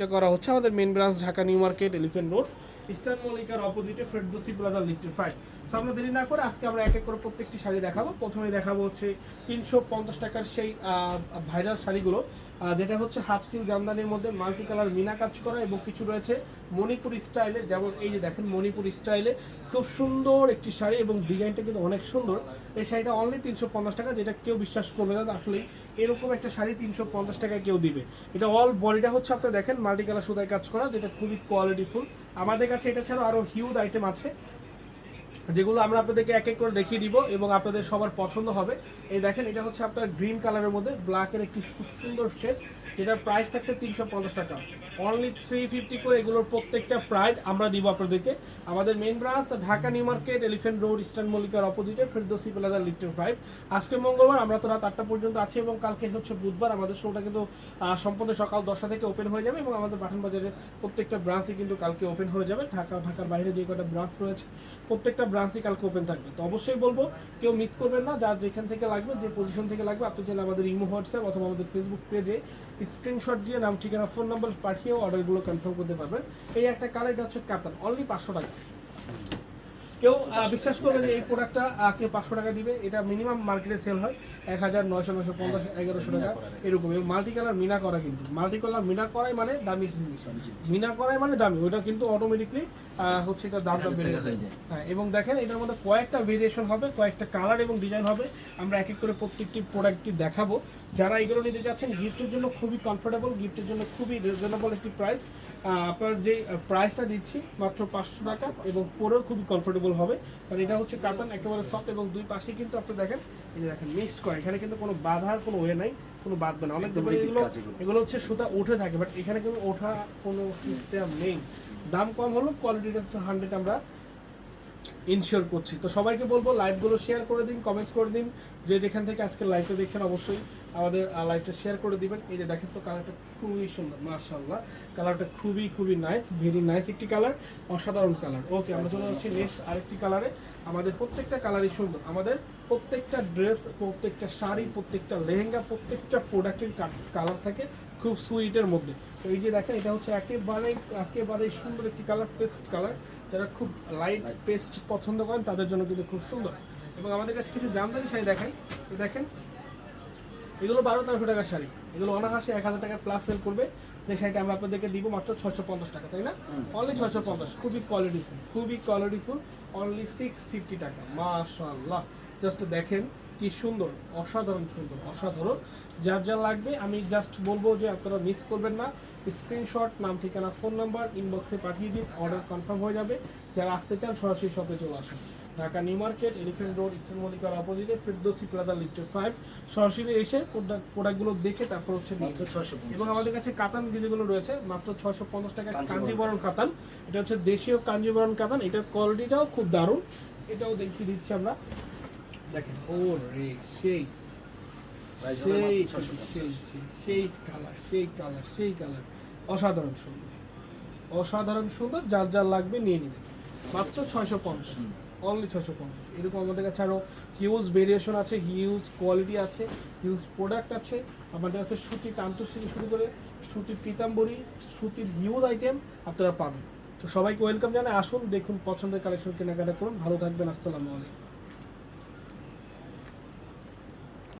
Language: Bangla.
এটা করা হচ্ছে আমাদের main branch Dhaka New Market Elephant Road Eastern মল্লিকার অপোজিটে Ferdousi Plaza lifted five so আমরা দেরি না করে আজকে আমরা এক এক করে প্রত্যেকটি শাড়ি দেখাবো। প্রথমে দেখাবো হচ্ছে তিনশো পঞ্চাশ টাকার সেই ভাইরাল শাড়িগুলো। যেটা হচ্ছে হাফ সিল জামদানির মধ্যে মাল্টি কালার মিনা কাজ করা এবং কিছু রয়েছে মণিপুর স্টাইলে। যেমন এই যে দেখেন মণিপুর স্টাইলে খুব সুন্দর একটি শাড়ি এবং ডিজাইনটা কিন্তু অনেক সুন্দর। এই শাড়িটা অনলি তিনশো পঞ্চাশ টাকা, যেটা কেউ বিশ্বাস করবে না। আসলে এরকম একটা শাড়ি তিনশো পঞ্চাশ টাকায় কেউ দিবে। এটা অল বডিটা হচ্ছে আপনি দেখেন মাল্টি কালার সুতায় কাজ করা, যেটা খুবই কোয়ালিটিফুল আমাদের কাছে এটা ছাড়াও আরও হিউজ আইটেম আছে। যেগুলো আমরা আপনাদেরকে এক এক করে দেখিয়ে দিব এবং আপনাদের সবার পছন্দ হবে। এই দেখেন, এটা হচ্ছে আপনার গ্রিন কালারের মধ্যে ব্ল্যাকের একটি খুব সুন্দর শেড যেটার প্রাইস থাকছে তিনশো পঞ্চাশ টাকা। অনলি থ্রি ফিফটি করে এগুলোর প্রত্যেকটা প্রাইস আমরা দিব আপনাদেরকে। আমাদের main branch Dhaka New Market Elephant Road Eastern মল্লিকার অপোজিটে ফেরদোসি প্লাজা লিফটেড ফাইভ আজকে মঙ্গলবার, আমরা তো রাত আটটা পর্যন্ত আছি এবং কালকে হচ্ছে বুধবার। আমাদের শোটা কিন্তু সম্পূর্ণ সকাল দশটা থেকে ওপেন হয়ে যাবে এবং আমাদের বাজারের প্রত্যেকটা ব্রাঞ্চই কিন্তু কালকে ওপেন হয়ে যাবে। ঢাকা, ঢাকার বাইরে যে কটা ব্রাঞ্চ রয়েছে, প্রত্যেকটা ব্রাঞ্চই কালকে ওপেন থাকবে। তো অবশ্যই বলব, কেউ মিস করবেন না, যার যেখান থেকে লাগবে, যে পজিশন থেকে লাগবে, আপনি চাইলে আমাদের ইমো, হোয়াটসঅ্যাপ অথবা আমাদের ফেসবুক পেজে স্ক্রিনশট দিয়ে নাম, ঠিকানা ফোন নাম্বার পাঠিয়েও অর্ডারগুলো কনফার্ম করতে পারবেন। এই একটা কালার এটা হচ্ছে কাতান অনলি পাঁচশো টাকা। কেউ বিশ্বাস করবে যে এই প্রোডাক্টটা কেউ পাঁচশো টাকা দিবে। এটা মিনিমাম মার্কেটে সেল হয় এক হাজার নয়শো নয়শো পঞ্চাশ এগারোশো টাকা এরকম। এবং মাল্টি কালার মিনা করা কিন্তু। মাল্টি কালার মিনা করাই মানে দামি জিনিস। মিনা করাই মানে দামি। ওটা কিন্তু অটোমেটিকলি হচ্ছে এটা দামটা বেড়ে যায়। হ্যাঁ এবং দেখেন এটার মধ্যে কয়েকটা ভেরিয়েশন হবে কয়েকটা কালার এবং ডিজাইন হবে। আমরা এক এক করে প্রত্যেকটি প্রোডাক্টটি দেখাবো। যারা এগুলো নিতে যাচ্ছেন গিফটের জন্য খুবই কমফোর্টেবল গিফটের জন্য খুবই রিজনেবল একটি প্রাইস আপনার যে প্রাইসটা দিচ্ছি মাত্র পাঁচশো টাকা এবং পরেও খুবই কমফোর্টেবল হবে। কারণ এটা হচ্ছে কাতান একেবারে সফট এবং দুই পাশে কিন্তু আপনি দেখেন এই যে দেখেন মিক্সড করে। এখানে কিন্তু কোনো বাধার কোনো ওয়ে নাই কোনো বাঁধবে না অনেক দোকানে এগুলো এগুলো। এগুলো হচ্ছে সুতা উঠে থাকে বাট এখানে কিন্তু ওঠা কোনো সিস্টেম নেই। দাম কম হলো কোয়ালিটিটা হচ্ছে হান্ড্রেড আমরা ইনশিওর করছি। তো সবাইকে বলব লাইভগুলো শেয়ার করে দিন কমেন্টস করে দিন। যে যেখান থেকে আজকে লাইভটা দেখছেন অবশ্যই আমাদের লাইভটা শেয়ার করে দিবেন। এই যে দেখেন তো কালারটা খুবই সুন্দর, মাশাআল্লাহ। কালারটা খুবই খুবই নাইস ভেরি নাইস একটি কালার অসাধারণ কালার ওকে আমরা চলে যাচ্ছি নেক্সট আরেকটি কালারে আমাদের প্রত্যেকটা কালারই সুন্দর। আমাদের প্রত্যেকটা ড্রেস প্রত্যেকটা শাড়ি, প্রত্যেকটা লেহেঙ্গা, প্রত্যেকটা প্রোডাক্টের কালার থাকে খুব সুইটের মধ্যে। তো এই যে দেখেন, এটা হচ্ছে একেবারে একেবারে সুন্দর একটি কালার পেস্ট কালার যারা খুব লাইট পেস্ট পছন্দ করেন, তাদের জন্য কিন্তু খুব সুন্দর। এবং আমাদের কাছে কিছু জামদানি শাড়ি দেখাই। দেখেন এগুলো বারো তেরোশো টাকার শাড়ি। এগুলো অনাহাসে এক হাজার টাকা প্লাস সেল করবে। যে শাড়িটা আমরা আপনাদেরকে দিব মাত্র ছশো পঞ্চাশ টাকা তাই না? অনলি ছশো পঞ্চাশ খুবই কোয়ালিটিফুল খুবই কোয়ালিটিফুল অনলি সিক্স ফিফটি টাকা। মাশাল্লাহ জাস্ট দেখেন কি সুন্দর অসাধারণ সুন্দর অসাধারণ। যার যা লাগবে আমি জাস্ট বলব যে আপনারা মিস করবেন না। স্ক্রিনশট নাম ঠিকানা ফোন নাম্বার ইনবক্সে পাঠিয়ে দিন অর্ডার কনফার্ম হয়ে যাবে। যারা আসতে চান সরাসরি শপে চলে আসুন। Dhaka New Market Elephant Road Eastern মল্লিকার অপোজিটে ফিরদোসি প্লাজা লিফটেড ফাইভ। সরাসরি এসে প্রোডাক্টগুলো দেখে তারপর হচ্ছে মাত্র ছয়শো এবং আমাদের কাছে কাতান যেগুলো রয়েছে মাত্র ছয়শো পঞ্চাশ টাকা। কাঞ্জিবরণ। কাতান। এটা হচ্ছে দেশীয় কাঞ্জিবরণ কাতান। এটার কোয়ালিটিটাও খুব দারুণ। এটাও দেখিয়ে দিচ্ছি আমরা। দেখেন ও রে সেই সেই সেই সেই- সেই কালার সেই কালার সেই কালার অসাধারণ সুন্দর। অসাধারণ সুন্দর যার যার লাগবে নিয়ে নেবেন। মাত্র ছয়শো পঞ্চাশ। অনলি ছশো পঞ্চাশ। এরকম আমাদের কাছে আরও হিউজ ভেরিয়েশন আছে হিউজ কোয়ালিটি আছে হিউজ প্রোডাক্ট আছে। আমাদের কাছে সুতির কান্তর থেকে শুরু করে সুতির পিতাম্বরী সুতির হিউজ আইটেম আপনারা পাবেন। তো সবাইকে ওয়েলকাম জানাই। আসুন, দেখুন, পছন্দের কালেকশন কেনাকাটা করুন। ভালো থাকবেন। আসসালামু আলাইকুম।